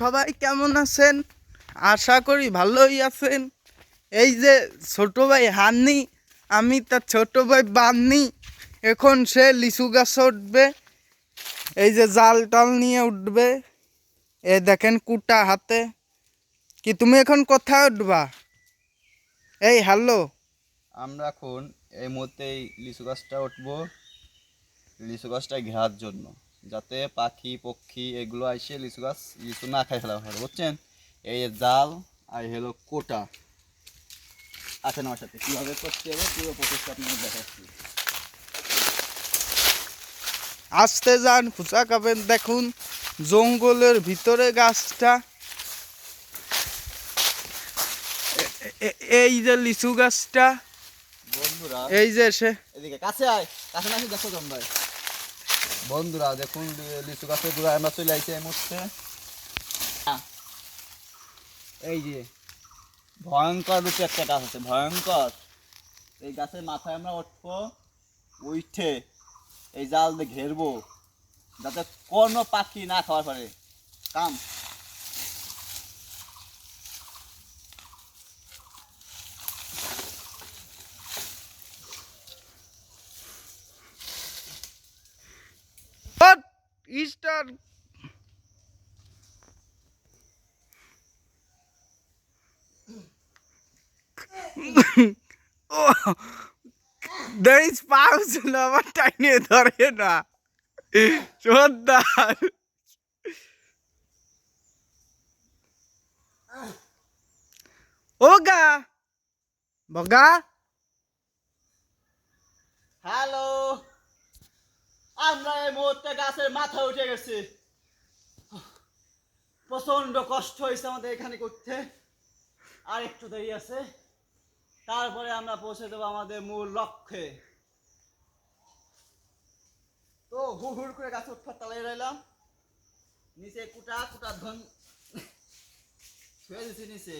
সবাই কেমন আছেন? আশা করি ভালোই আছেন। এই যে ছোট ভাই হাননি, আমি তার ছোট ভাই বান্নি। এখন সে লিচু গাছে উঠবে, এই যে জাল টাল নিয়ে উঠবে। এ দেখেন কুটা হাতে। কি তুমি এখন কোথায় উঠবা? এই, হ্যালো। আমরা এখন এই মুহূর্তে লিচু গাছটা উঠবো, লিচু গাছটা ঘেরার জন্য। যাতে পাখি পক্ষী এগুলো এসে লিচু গাছ লিচু না খাই ফেলা হয় বুঝছেন? এই জাল আর হলো কোটা। আছেন আমার সাথে? কীভাবে করতে হবে পুরো প্রচেষ্টা আপনাদের দেখাচ্ছি। আসতে যান খুচা খাবেন। দেখুন জঙ্গলের ভিতরে গাছটা। এই যে লিচু গাছটা। বন্ধুরা এই যে সে এদিকে কাছে আয়। কাছে না দেখো জমবাই বন্ধুরা, দেখুন, লিচু গাছের গোড়ায় আমরা চলে আসছি এই মুহূর্তে। এই যে, ভয়ঙ্কর রূপে একটা গাছ আছে, ভয়ঙ্কর। এই গাছের মাথায় আমরা উঠবো, উঠে এই জাল দিয়ে ঘেরবো, যাতে কোনো পাখি না খাওয়ার পরে। Come. Easter There is pause আমার টাইনে ধরে না জোরদার ও গা বগা হ্যালো আমরা এই মুহূর্তে গাছের মাথায় উঠে গেছি। প্রচণ্ড কষ্ট হয়েছে আমাদের এখানে করতে। আর একটু দেরি আছে। তারপরে আমরা পৌঁছে দেবো আমাদের মূল লক্ষ্যে। তো হু হুড় করে গাছে উঠতে তালাই রইলাম। নিচে কুটা কুটা ধন ছুঁয়ে দিছি নিচে।